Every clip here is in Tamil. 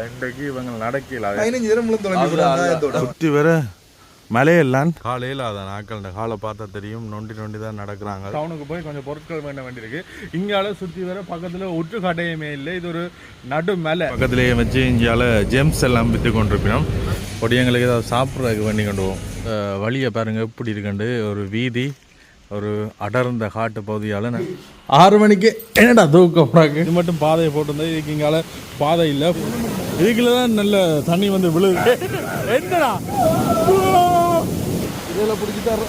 இன்றைக்கு இவங்க நடக்கல. பதினஞ்சு தினமும் தொலைஞ்சு சுற்றி வர மலையெல்லாம். காலையில் அதை நாட்கள் இந்த காலை பார்த்தா தெரியும் நொண்டி நொண்டி தான் நடக்கிறாங்க. டவுனுக்கு போய் கொஞ்சம் பொருட்கள் வேண்ட வேண்டியிருக்கு இங்கால சுற்றி வர பக்கத்தில் ஒற்று கடையுமே இல்லை. இது ஒரு நடு மலை பக்கத்துலேயே வச்சு இங்கால ஜெம்ஸ் எல்லாம் விற்று கொண்டிருப்பினோம் பொடியங்களுக்கு ஏதாவது சாப்பிட்றதுக்கு வேண்டி கொண்டு போவோம். வழியை பாருங்க எப்படி இருக்குண்டு. ஒரு வீதி. ஒரு அடர்ந்த காட்டு பகுதியால் ஆறு மணிக்கு என்னடா தூக்கம் இது மட்டும் பாதையை போட்டிருந்தா இதுக்கு இங்கால பாதை இல்லை. இதுக்குள்ள தான் நல்ல தண்ணி வந்து விழுது. என்னடா? இதில் பிடிச்சி தர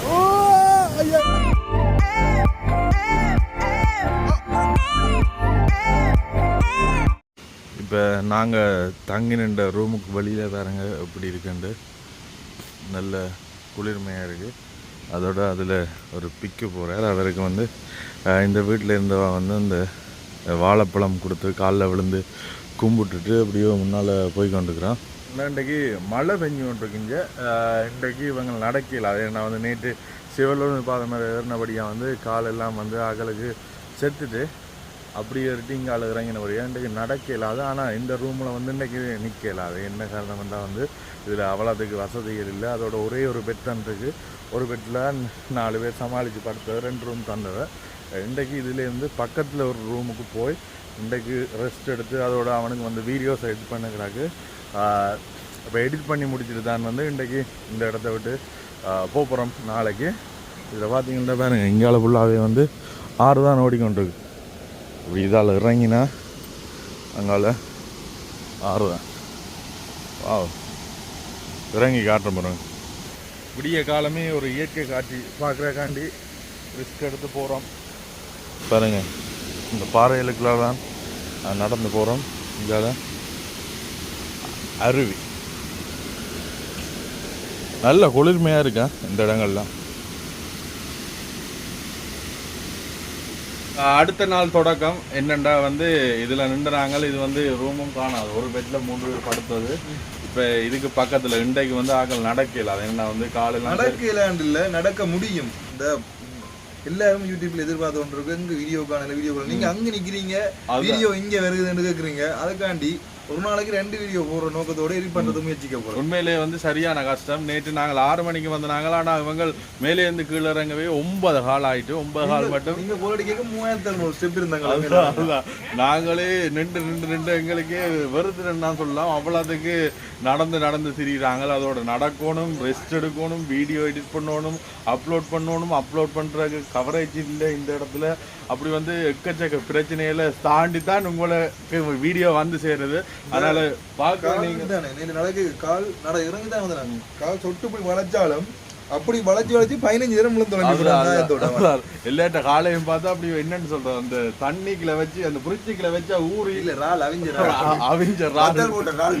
இப்போ நாங்கள் தங்கி நின்ற ரூமுக்கு வெளியில் பாருங்க எப்படி இருக்குண்டு நல்ல குளிர்மையாக இருக்குது அதோட அதில் ஒரு பிக்கு போகிறார் அவருக்கு வந்து இந்த வீட்டில் இருந்தவன் வந்து இந்த வாழைப்பழம் கொடுத்து காலில் விழுந்து கும்பிட்டுட்டு அப்படியே முன்னால் போய் கொண்டுக்கிறான் இன்றைக்கு மழை பெஞ்சு கொண்டிருக்குங்க. இன்றைக்கு இவங்க நடக்கல. அதே நான் வந்து நேற்று சிவலூர் பாதை மாதிரி ஏறினபடியாக வந்து காலெல்லாம் வந்து அகலுக்கு செத்துட்டு அப்படியே ஏறிட்டு இங்கே ஆள் இறங்கினபடியா இன்றைக்கு நடக்கலாது ஆனால் இந்த ரூமில் வந்து இன்றைக்கி நிற்கலாது என்ன காரணம் வந்தால் வந்து இதில் அவ்வளோத்துக்கு வசதிகள் இல்லை. அதோட ஒரே ஒரு பெட் இருக்குது ஒரு பெட்டில் நாலு பேர் சமாளித்து படுத்தது ரெண்டு ரூம் தந்தது. இன்றைக்கு இதுலேருந்து பக்கத்தில் ஒரு ரூமுக்கு போய் இன்றைக்கு ரெஸ்ட் எடுத்து அதோட அவனுக்கு வந்து வீடியோஸ் எடிட் பண்ணுறாக்கு இப்போ எடிட் பண்ணி முடிச்சுட்டு தான் வந்து இன்றைக்கு இந்த இடத்த விட்டு போகிறோம் நாளைக்கு. இதில் பார்த்தீங்கன்னா பாருங்கள் இங்கால ஃபுல்லாகவே வந்து ஆறு தான் ஓடிக்கொண்டிருக்கு. இப்படி இதால் இறங்கினா அங்கால ஆறு தான் வா இறங்கி காட்டுற பாருங்க. விடிய காலமே ஒரு இயற்கை காட்சி. பார்க்குறக்காண்டி ரிஸ்க் எடுத்து போகிறோம் பாருங்க இந்த பாறைகளுக்குள்ள தான் நடந்து போகிறோம் இங்கால அருவி. நல்ல குளிர்மையாக இருக்கா இந்த இடங்கள்லாம்? அடுத்த நாள் தொடக்கம். என்னண்டா வந்து இதில் நின்றுறாங்க இது வந்து ரூமும் காணாது. ஒரு பெட்டில் மூன்று பேர் படுத்தது. இப்போ இதுக்கு பக்கத்தில் இன்றைக்கு வந்து ஆக்கள் நடக்கல. அது என்ன வந்து காலையில் நடக்கலாண்டு இல்ல நடக்க முடியும். இந்த எல்லாரும் யூடியூப்ல எதிர்பார்த்து கொண்டு இருக்கு எங்க வீடியோ காணல வீடியோ நீங்க அங்க நிக்கிறீங்க. வீடியோ இங்க வருதுன்னு கேக்குறீங்க. அதுக்காண்டி ஒரு நாளைக்கு ரெண்டு வீடியோ போடுற நோக்கத்தோட எடிட் பண்றது முயற்சிக்க போறோம். உண்மையிலே வந்து சரியான கஷ்டம். நேற்று நாங்கள் ஆறு மணிக்கு வந்தாங்க ஆனால் இவங்க மேலே இருந்து கீழே இறங்கவே ஒன்பது கால் ஆயிட்டு ஒன்பது கால் மட்டும். நீங்க போராடி கேட்க மூவாயிரத்தி அறுநூறு ஸ்டெப் இருந்தாங்க. நாங்களே நின்று நின்று நின்று எங்களுக்கே வெறுத்துனா சொல்லலாம். அவ்வளோத்துக்கு நடந்து நடந்து திரியிறாங்க அதோட நடக்கணும் ரெஸ்ட் எடுக்கணும் வீடியோ எடிட் பண்ணணும் அப்லோட் பண்ணணும் அப்லோட் பண்ணுறதுக்கு கவரேஜ் இல்லை இந்த இடத்துல. அப்படி வந்து எக்கச்சக்க பிரச்சனைகளை தாண்டி தான் உங்களுக்கு வீடியோ வந்து சேருது. அதனால பார்க்க நீங்க நடக்க கால் நட இறங்கி தான் வந்தாங்க கால் சொட்டு போய் வளைச்சாலும் அப்படி வளைச்சு வளைச்சு பதினஞ்சு தொலைஞ்சு அதுதான். எல்லாட்ட காலையும் பார்த்தா அப்படி என்னன்னு சொல்றோம் அந்த தண்ணிக்குள்ள வச்சு அந்த புரிச்சிக்குள்ள வச்சா ஊறி இல்ல ரால் அவிஞ்ச அவிஞ்ச போட்ட ரால்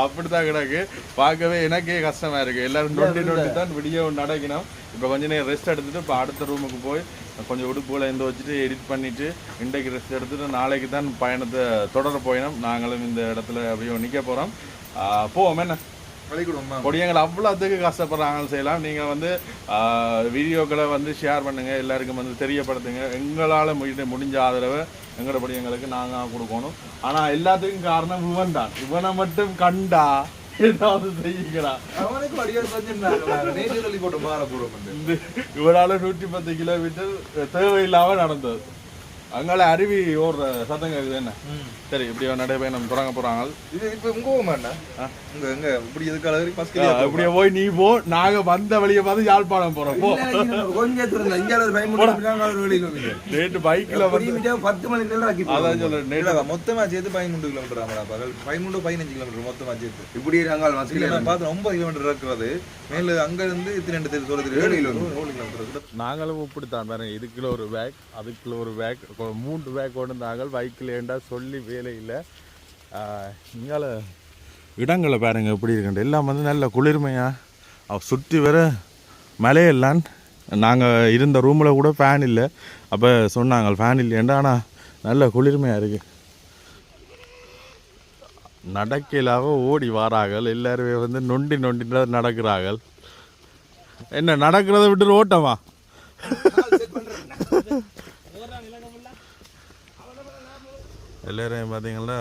அப்படித்தான் கிடக்கு. பார்க்கவே எனக்கே கஷ்டமா இருக்கு. எல்லாரும் நொண்டி நொண்டி தான் விடியோ நடக்கணும் இப்போ கொஞ்ச நேரம் ரெஸ்ட் எடுத்துட்டு இப்போ அடுத்த ரூமுக்கு போய் கொஞ்சம் உடுப்புகளை எந்த வச்சுட்டு எடிட் பண்ணிட்டு இன்றைக்கு ரெஸ்ட் எடுத்துட்டு நாளைக்கு தான் பயணத்தை தொடர போயினோம். நாங்களும் இந்த இடத்துல அப்படியே நிற்க போகிறோம் போவோம் என்ன? பொடியங்கள் அவ்வளோத்துக்கு கஷ்டப்படுறாங்கன்னு செய்யலாம் நீங்கள் வந்து வீடியோக்களை வந்து ஷேர் பண்ணுங்க. எல்லாருக்கும் வந்து தெரியப்படுத்துங்க. எங்களால் முடிஞ்ச முடிஞ்ச ஆதரவை எங்களோட பொடியங்களுக்கு நாங்கள் கொடுக்கணும். ஆனால் எல்லாத்துக்கும் காரணம் இவன் தான் இவனை மட்டும் கண்டா ஏதாவது செய்யுங்களா அவனுக்கு வடிவல் நேற்று சொல்லி போட்டு மாற இந்த இவனால நூற்றி பத்து கிலோமீட்டர் தேவையில்லாம நடந்தது. அங்கால அருவி ஓடுற சத்தம் கேக்குது என்ன? சரி இப்படி நடைபயணம் தொடங்க போறாங்க. இது இப்ப உங்க ஊமா என்ன? உங்க எங்க இப்படி எதுக்கு அழகு ஃபர்ஸ்ட் இப்படியே போய் நீ போ நாங்க வந்த வழியை பார்த்து யாழ்ப்பாணம் போறோம் போ. கொஞ்சம். இந்தியால ஒரு ஏழு கிலோமீட்டர். நேற்று பைக்ல வந்து பத்து மணி நேரம் ஆக்கி அதான் சொல்றேன் நேற்று மொத்தமா சேர்த்து பதிமூன்று கிலோமீட்டர் ஆமாடா பகல். பதிமூன்று பதினஞ்சு கிலோமீட்டர் மொத்தமா சேர்த்து. இப்படி நாங்கள் பார்த்தேன் ஒன்பது கிலோமீட்டர் இருக்கிறது மேல அங்க இருந்து இத்தனை ரெண்டு தெரு சொல்ல தெரியும் ஏழு கிலோமீட்டர். நாங்களும் இப்படித்தான். பாருங்க இதுக்குள்ள ஒரு பேக் அதுக்குள்ள ஒரு பேக் மூன்று பேக் கொண்டு இருந்தாங்க பைக்கில் ஏண்டா சொல்லி வேலை இல்லை. இங்கால இடங்களை பாருங்கள் எப்படி இருக்குன்ட்டு. எல்லாம் வந்து நல்ல குளிர்மையாக அவ சுற்றி வர மலையெல்லாம். நாங்கள் இருந்த ரூமில் கூட ஃபேன் இல்லை. அப்போ சொன்னாங்க ஃபேன் இல்லையேண்டா ஆனால் நல்ல குளிர்மையாக இருக்குது நடக்கலாக ஓடி வாராகள் எல்லாருமே வந்து நொண்டி நொண்டி நடக்கிறார்கள். என்ன நடக்கிறத விட்டு ஓட்டமா எல்லாரும் பார்த்தீங்கன்னா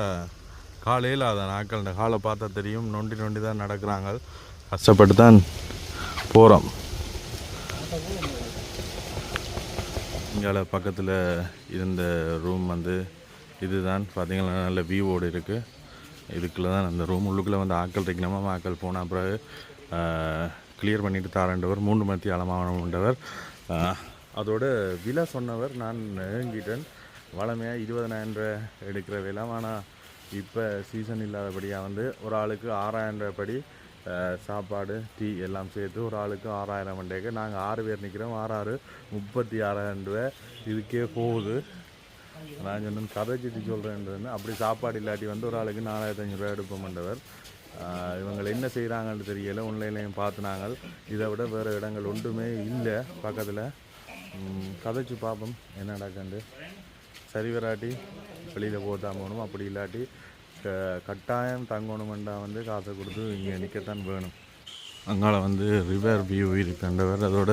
காலையில் அதை நாட்கள் இந்த காலை பார்த்தா தெரியும். நொண்டி நொண்டி தான் நடக்கிறாங்க. கஷ்டப்பட்டு தான் போகிறோம் இங்கே பக்கத்தில் இருந்த ரூம் வந்து இதுதான். பார்த்தீங்கன்னா நல்ல வியூவோடு இருக்குது இதுக்குள்ளே தான் அந்த ரூம் உள்ளுக்குள்ளே வந்து ஆக்கள் இருக்கணுமா. ஆக்கள் போன பிறகு கிளியர் பண்ணிட்டு தாரண்டவர் மூன்று மத்தி அளமானவர் அதோட விலை சொன்னவர் நான் நெருங்கிட்டேன். வளமையாக இருபதனாயிரம் ரூபா எடுக்கிற விலை ஆனால் இப்போ சீசன் இல்லாதபடியாக வந்து ஒரு ஆளுக்கு ஆறாயிரம் ரூபாய் சாப்பாடு டீ எல்லாம் சேர்த்து ஒரு ஆளுக்கு ஆறாயிரம் மண்டேக்கு நாங்கள் ஆறு பேர் நிற்கிறோம் ஆறு ஆறு முப்பத்தி ஆறாயிரம் ரூபா இதுக்கே போகுது. நான் சொன்னேன் கதை சிட்டி சொல்கிறேன் அப்படி சாப்பாடு இல்லாட்டி வந்து ஒரு ஆளுக்கு நாலாயிரத்தி ஐநூறுரூவா எடுப்போம்ன்றவர் ஆஹ் இவங்க என்ன செய்கிறாங்கன்னு தெரியல. ஒன்லைன்லையும் பார்த்துனாங்க இதை விட வேறு இடங்கள் ஒன்றுமே இல்லை பக்கத்தில். கதைச்சு பார்ப்போம். என்ன நடக்குண்டு சரி வராட்டி வெளியில் போதான் போகணும். அப்படி இல்லாட்டி க- கட்டாயம் தங்கணுமெண்டா வந்து காசை கொடுத்து இங்கே நிற்கத்தான் வேணும். அங்கால வந்து ரிவர் வியூ இருக்குன்றவர் அதோட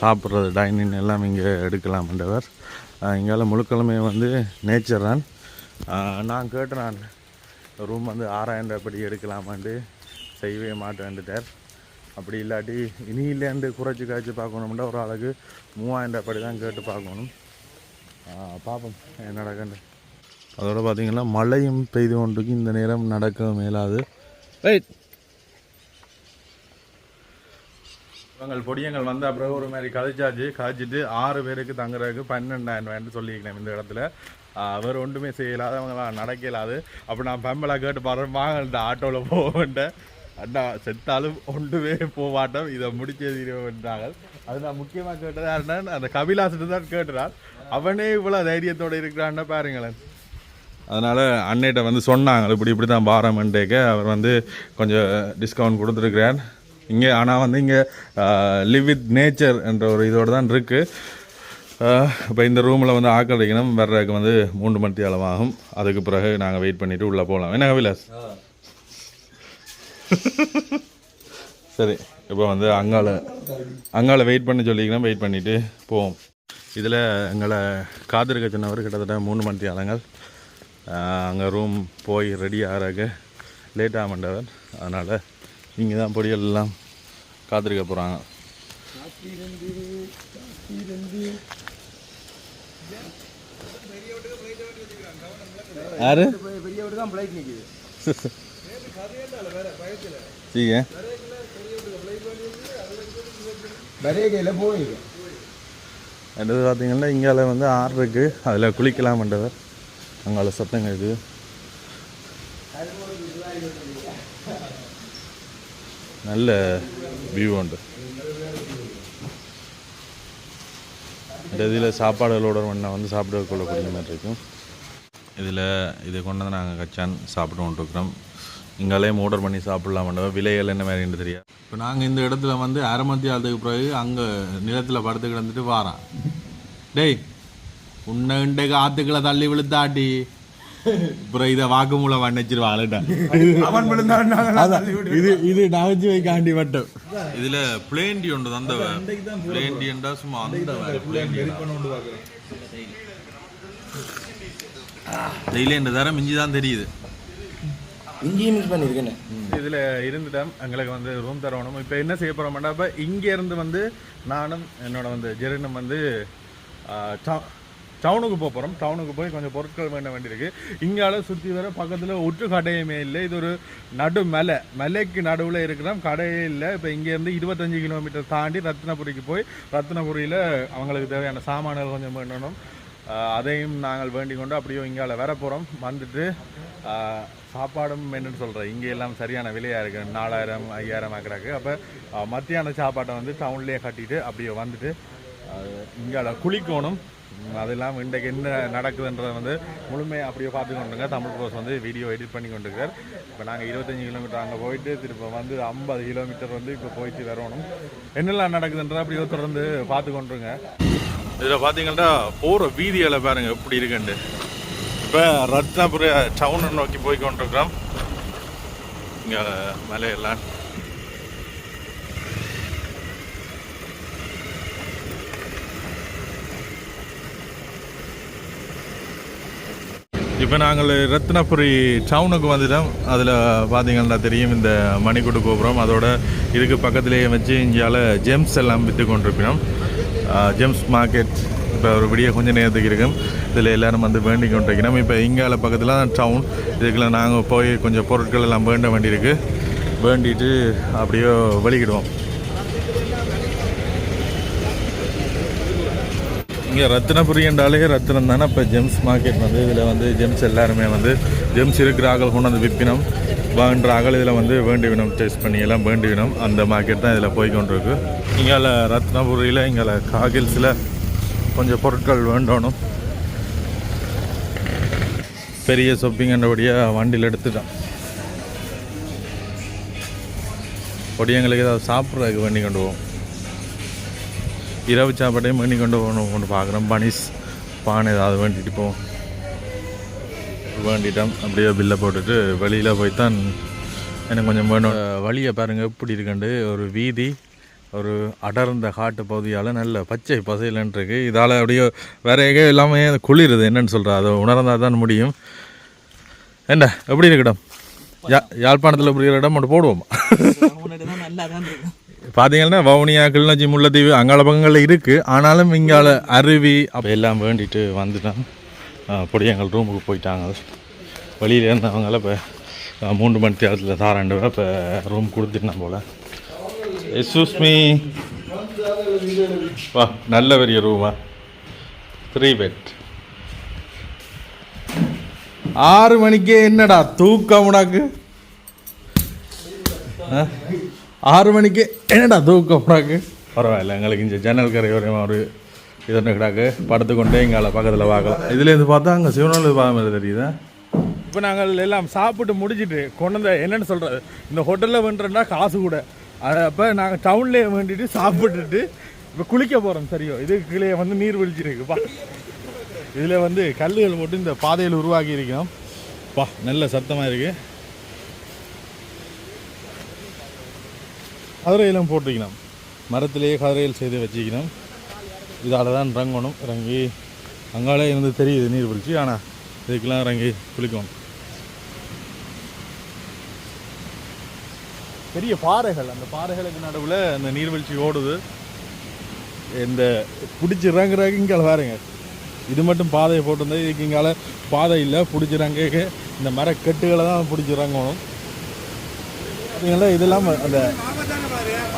சாப்பிட்றது டைனிங் எல்லாம் இங்கே எடுக்கலாம்ன்றவர் இங்கால முழுக்கிழமை வந்து நேச்சர் தான். நான் கேட்டேன் நான் ரூம் வந்து ஆறாயிரம் எடுக்கலாமான்ட்டு செய்யவே மாட்டேன்ட்டார் அப்படி இல்லாட்டி இனி இல்லைன்ட்டு குறைச்சி காய்ச்சி பார்க்கணும்னா ஒரு ஆளுக்கு மூவாயிரம் படி தான் கேட்டு பார்க்கணும். பார்ப்போம் என்ன நடக்குன்னு. அதோட பார்த்தீங்கன்னா மழையும் பெய்து கொண்டிருக்கு. இந்த நேரம் நடக்க மேலாது. ரைட் இவங்கள் பொடியங்கள் வந்த அப்புறம் ஒரு மாதிரி கதைச்சாச்சு. காய்ச்சிட்டு ஆறு பேருக்கு தங்குறதுக்கு பன்னெண்டாயிரம் ரூபாய்னு சொல்லியிருக்கேன் இந்த இடத்துல. அவர் ஒன்றுமே செய்யலாது அவங்களாம் நடக்கலாது. அப்போ நான் பெம்பலா கேட்டு பாடுறேன் வாங்க இந்த ஆட்டோவில் போவேன்ட்டேன். அண்ணா செத்தாலும் ஒன்றுமே போக மாட்டோம் இதை முடிச்சே தீருவேன்றாங்க அது நான் முக்கியமாக கேட்டது யாருன்னா அந்த கபிலாசிட்டு தான் கேட்டுறான் அவனே இவ்வளோ தைரியத்தோடு இருக்கிறான்னா பாருங்களேன். அதனால் அன்னைகிட்ட வந்து சொன்னாங்க இப்படி இப்படி தான் பாரமெண்டேக்க அவர் வந்து கொஞ்சம் டிஸ்கவுண்ட் கொடுத்துருக்கிறார். இங்கே ஆனால் வந்து இங்கே லிவ் வித் நேச்சர் என்ற ஒரு இதோடு தான் இருக்குது இப்போ இந்த ரூமில் வந்து ஆக்கள் வைக்கணும் வர்றதுக்கு வந்து மூன்று மணி அளவாகும். அதுக்கு பிறகு நாங்கள் வெயிட் பண்ணிவிட்டு உள்ளே போகலாம் என்ன கவிலாஸ் சரி இப்போ வந்து அங்கால அங்கால வெயிட் பண்ணி சொல்லிக்கலாம் வெயிட் பண்ணிவிட்டு போவோம். இதில் எங்களை காத்திருக்க சொன்னவர் கிட்டத்தட்ட மூணு மணி ஆளுங்கள் அங்கே ரூம் போய் ரெடி ஆகிறக்கு லேட் ஆகமாட்டவர் அதனால் இங்கே தான் பொடியெல்லாம் காத்திருக்க போகிறாங்க யாரு? பெரிய அடுத்தது பார்த்தீங்கன்னா இங்கால வந்து ஆறு இருக்கு அதில் குளிக்கலாம்ன்றவர். அங்கால சத்தம் இருக்குது நல்ல வியூ உண்டு. இந்த இதில் சாப்பாடுகளோட ஒன்றை வந்து சாப்பிட கொள்ளக்கூடிய மாதிரி இருக்கும். இதில் இதை கொண்டு வந்து நாங்கள் கச்சான் சாப்பிட்டு கொண்டிருக்கிறோம். இங்காலேயும் ஆர்டர் பண்ணி சாப்பிட்லாமன்றவர் விலைகள் என்ன மாதிரின்னு தெரியாது. இப்போ நாங்கள் இந்த இடத்துல வந்து அரை மணி ஆளுக்கு பிறகு அங்கே நிலத்தில் படுத்து கிடந்துட்டு வாரான். டேய் உன்னை இன்றைக்கு ஆத்துக்களை தள்ளி விழுத்தாட்டி அப்புறம் இதை வாக்குமூலம் வண்ணச்சிருவாங்கடா அவன் விழுந்தான் இது இது நகைச்சுவை காண்டி மட்டும். இதுல பிளேண்டி ஒன்று தந்த பிளேண்டியண்டா சும்மா அந்த டெய்லி இந்த தரம் மிஞ்சி தான் தெரியுது. இங்கேயும் மிஸ் பண்ணியிருக்கேன் இதில் இருந்துட்டோம் எங்களுக்கு வந்து ரூம் தரணும். இப்போ என்ன செய்ய போகிறோம்னா இப்போ இங்கேருந்து வந்து நானும் என்னோட வந்து ஜெரினும் வந்து டவுனுக்கு போக போகிறோம் டவுனுக்கு போய் கொஞ்சம் பொருட்கள் வேண்ட வேண்டியிருக்கு. இங்கால சுற்றி வர பக்கத்தில் ஒற்று கடையுமே இல்லை. இது ஒரு நடு மலை. மலைக்கு நடுவில் இருக்கிறோம் கடையே இல்லை. இப்போ இங்கேருந்து இருபத்தஞ்சு கிலோமீட்டர் தாண்டி ரத்னபுரிக்கு போய் ரத்னபுரியில் அவங்களுக்கு தேவையான சாமான்கள் கொஞ்சம் வேண்டணும். அதையும் நாங்கள் வேண்டிக் கொண்டு அப்படியே இங்கால வர போகிறோம் வந்துட்டு சாப்பாடும் என்னன்னு சொல்கிறேன் இங்கே எல்லாம் சரியான விலையாக இருக்குது நாலாயிரம் ஐயாயிரம் ஆக்குறாக்கு. அப்போ மத்தியான சாப்பாட்டை வந்து டவுன்லேயே கட்டிட்டு அப்படியே வந்துட்டு இங்கால குளிக்கணும். அது அதெல்லாம் இன்றைக்கு என்ன நடக்குதுன்றதை வந்து முழுமையாக அப்படியே பார்த்துக்கொண்டுங்க தமிழ் ப்ரோஸ் வந்து வீடியோ எடிட் பண்ணி கொண்டிருக்கார். இப்போ நாங்கள் இருபத்தஞ்சி கிலோமீட்டர் அங்கே போயிட்டு திரும்ப வந்து ஐம்பது கிலோமீட்டர் வந்து இப்போ போயிட்டு வரணும். என்னெல்லாம் நடக்குதுன்றதை அப்படியே தொடர்ந்து பார்த்து கொண்டுருங்க. இதில் பார்த்தீங்கன்னா போகிற வீதிகளை பாருங்க எப்படி இருக்குண்டு இப்போ ரத்னாபுர டவுனை நோக்கி போய் கொண்டிருக்கிறோம் இங்கே மலையெல்லாம். இப்போ நாங்கள் ரத்னபுரி டவுனுக்கு வந்துட்டோம். அதில் பார்த்தீங்கன்னா தெரியும் இந்த மணிக்கூட்டு கோபுரம். அதோட இதுக்கு பக்கத்துலேயே வச்சு இங்கேயால் ஜெம்ஸ் எல்லாம் விற்று கொண்டிருக்கிறோம் ஜெம்ஸ் மார்க்கெட் இப்போ ஒரு விடிய கொஞ்சம் நேரத்துக்கு இருக்கும். இதில் எல்லோரும் வந்து வேண்டி நம்ம இப்போ இங்கால பக்கத்தில் தான் டவுன் இதுக்குள்ள நாங்கள் போய் கொஞ்சம் பொருட்கள் எல்லாம் வேண்ட வேண்டியிருக்கு. வேண்டிட்டு அப்படியே வெளிக்கிடுவோம் இங்கே ரத்தினபுரி என்றாலே ரத்தினம் தானே. இப்போ ஜெம்ஸ் மார்க்கெட் வந்து இதில் வந்து ஜெம்ஸ் எல்லாருமே வந்து ஜெம்ஸ் இருக்கிற ஆக்கள் கொண்டு வந்து விற்பினம் வேண்ட ஆக்கள் இதில் வந்து வேண்டி வினம் டேஸ்ட் பண்ணி எல்லாம் வேண்டி வினம். அந்த மார்க்கெட் தான் இதில் போய் கொண்டிருக்கு. இங்கே ரத்னபுரியில் இங்கே காகில்ஸில் கொஞ்சம் பொருட்கள் வேண்டணும். பெரிய ஷாப்பிங்கன்றபடியாக வண்டியில் எடுத்துட்டோம் எங்களுக்கு ஏதாவது சாப்பிட்றதுக்கு வேண்டி கொண்டு போவோம். இரவு சாப்பாட்டையும் பண்ணி கொண்டு போகணும். கொண்டு பார்க்குறோம் பனிஸ் பானை ஏதாவது வேண்டிட்டு போவோம் வேண்டிட்டோம். அப்படியே பில்லை போட்டுட்டு வெளியில் போய் தான் எனக்கு கொஞ்சம் வேணும். வழியை பாருங்கள் எப்படி இருக்குண்டு? ஒரு வீதி ஒரு அடர்ந்த காட்டு பகுதியால் நல்ல பச்சை பசையிலன்னு இருக்குது இதால் அப்படியே வேற எங்கேயோ எல்லாமே குளிருது. என்னன்னு சொல்கிறா அதை உணர்ந்தால் தான் முடியும். என்ன? எப்படி இருக்கட்டும்? யா யாழ்ப்பாணத்தில் இப்படி இருக்கிற இடம் மட்டும் போடுவோம்? பார்த்தீங்கன்னா வவுனியா கிளிநொச்சி முல்லைத்தீவு அங்கால பக்கங்களில் இருக்குது ஆனாலும் இங்கால அருவி அப்போ எல்லாம் வேண்டிட்டு வந்துட்டான் எங்கள் ரூமுக்கு போயிட்டாங்க. வழியில் இருந்தவங்கள இப்போ மூன்று மணி தேரத்தில் தாராண்டு இப்போ ரூம் கொடுத்துட்டேன் போல். எஸ்யூஸ் வா நல்ல பெரிய ரூமா த்ரீ பெட் ஆறு மணிக்கே என்னடா தூக்கம் உனக்கு? ஆ? ஆறு மணிக்கு என்னடா தூக்கம் உனக்கு பரவாயில்ல எங்களுக்கு இந்த ஜன்னல் கரையோரம் ஒரு இதொன்று கிடாக்கு. படுத்துக்கொண்டே எங்களை பக்கத்தில் பார்க்கலாம். இதுலேருந்து பார்த்தா அங்கே பார்க்க மாதிரி தெரியுதா? இப்போ நாங்கள் எல்லாம் சாப்பிட்டு முடிச்சிட்டு கொண்டு வந்த என்னென்னு சொல்கிறது இந்த ஹோட்டலில் வேண்டுறா காசு கூட. அது அப்போ நாங்கள் டவுன்லேயே வேண்டிட்டு சாப்பிட்டுட்டு இப்போ குளிக்க போகிறோம் சரியோ. இதுக்கு கீழே வந்து நீர் வெளிச்சிருக்குப்பா இதில் வந்து கல்லுகள் போட்டு இந்த பாதையில் உருவாக்கி இருக்கோம் பா நல்ல சத்தமாக இருக்குது கதிரையெல்லாம் போட்டிருக்கணும். மரத்திலேயே கதிரையில் செய்து வச்சுக்கணும் இதால் தான் இறங்கணும். இறங்கி அங்காலே இருந்து தெரியுது நீர்வீழ்ச்சி ஆனால் இதுக்கெல்லாம் இறங்கி குளிக்கணும். பெரிய பாறைகள். அந்த பாறைகளுக்கு நடுவில் அந்த நீர்வீழ்ச்சி ஓடுது. இந்த பிடிச்சி இறங்குறாங்க இங்கே பாருங்க. இது மட்டும் பாதையை போட்டிருந்தா இதுக்கு இங்கால பாதை இல்லை. பிடிச்சிறாங்க இந்த மரக்கட்டுகளை தான் பிடிச்சி இறங்கணும். இதெல்லாம் அந்த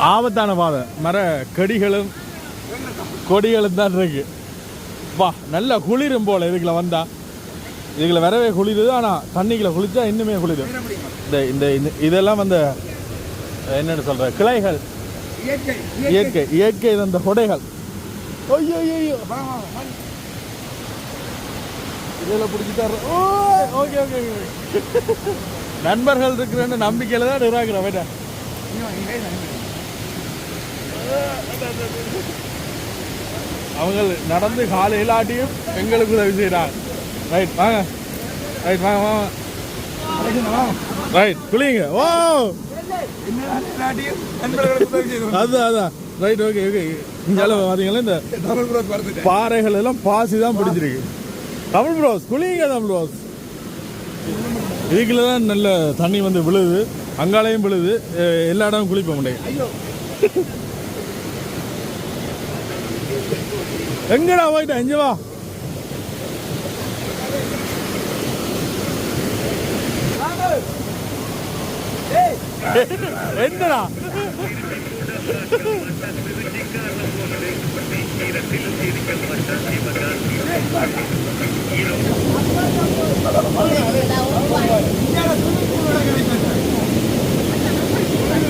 ஆபத்தான பாதை. மர கடிகளும் கொடிகளும் தான் இருக்கு. வா நல்ல குளிரும் போல இதுக்குள்ள வந்தா. இதுக்குள்ள வரவே குளிருது ஆனால் தண்ணிக்குள்ள குளிச்சா இன்னுமே குளிரும் இந்த இந்த இந்த- இதெல்லாம் வந்து என்னன்னு சொல்ற கிளைகள். இயற்கை இயற்கை அந்த கொடைகள். ஐயோ ஐயோ இதில் பிடிச்சிட்டாரு ஓகே ஓகே நண்பர்கள் இருக்கிறன்னு நம்பிக்கையில தான் இருக்கிறேன் வேட்டா. அவங்க நடந்து காலை இல்லாட்டியும் பெண்களுக்கு உதவி செய்கிறாங்க ரைட் வாங்க. ரைட் வாங்க வாங்க. ரைட் குளிங்க. ஓ! அதுதான் அதான் ரைட் ஓகே ஓகே இங்கே பார்த்தீங்களா இந்த தமிழ் புரோத் பார்த்துட்டேன் பாறைகள் எல்லாம் பாசி தான் பிடிச்சிருக்கு. தமிழ் ப்ரோஸ் குளிங்க தமிழ் ப்ரோஸ் இதுக்குள்ள தான் நல்ல தண்ணி வந்து விழுது. அங்காலையும் விழுது எல்லா இடமும் குளிப்ப முடியும் எங்கடா போயிட்ட? இங்க வா. என்னடா?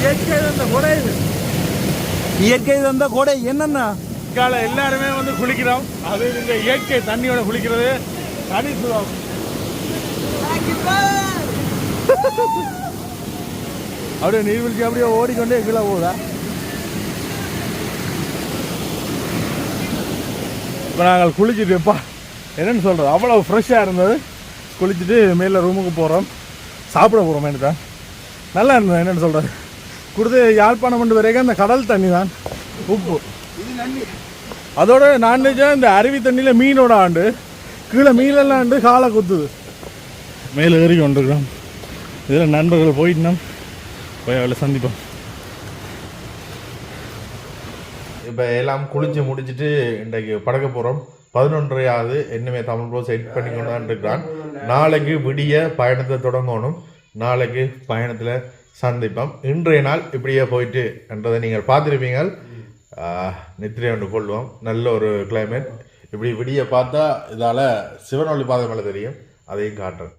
இயற்கை தந்த கொடை இது இயற்கை தந்த கோடை என்னன்னா? கால எல்லாருமே வந்து குளிக்கிறோம். அது இந்த இயற்கை தண்ணியோட குளிக்கிறது. தனி சுகம். அப்படியே நீர்வீழ்ச்சி அப்படியே ஓடிக்கொண்டே கீழே போகுதா? இப்போ நாங்கள் குளிச்சுட்டு எப்பா என்னென்னு சொல்கிறது அவ்வளோ ஃப்ரெஷ்ஷாக இருந்தது. குளிச்சுட்டு மேலே ரூமுக்கு போகிறோம் சாப்பிட போகிறோம் தான் நல்லா இருந்தது என்னென்னு சொல்கிறது கொடுத்து யாழ்ப்பாணம் கொண்டு வரைக்கும் அந்த கடல் தண்ணி தான் உப்பு. அதோட நான்வெஜ்ஜாக இந்த அருவி தண்ணியில் மீனோட ஆண்டு. கீழே மீனெல்லாம் ஆண்டு காலை குத்துது. மேலே ஏறி கொண்டிருக்கிறோம். இதில் நண்பர்கள் போயிட்டோம் போய் அவளை சந்திப்போம். இப்போ எல்லாம் குளிச்சு முடிச்சிட்டு இன்றைக்கு படக்க போகிறோம் பதினொன்றரை ஆகுது இன்னுமே தமிழ் ப்ரோ செட் பண்ணி கொண்டு தான் இருக்கிறான் நாளைக்கு விடிய பயணத்தை தொடங்கணும். நாளைக்கு பயணத்தில் சந்திப்போம். இன்றைய நாள் இப்படியே போயிட்டு என்றதை நீங்கள் பார்த்துருப்பீங்க நித்திரை ஒன்று கொள்வோம். நல்ல ஒரு கிளைமேட் இப்படி விடிய பார்த்தா இதால் சிவனொளி பாதை மேலே தெரியும். அதையும் காட்டுறேன்.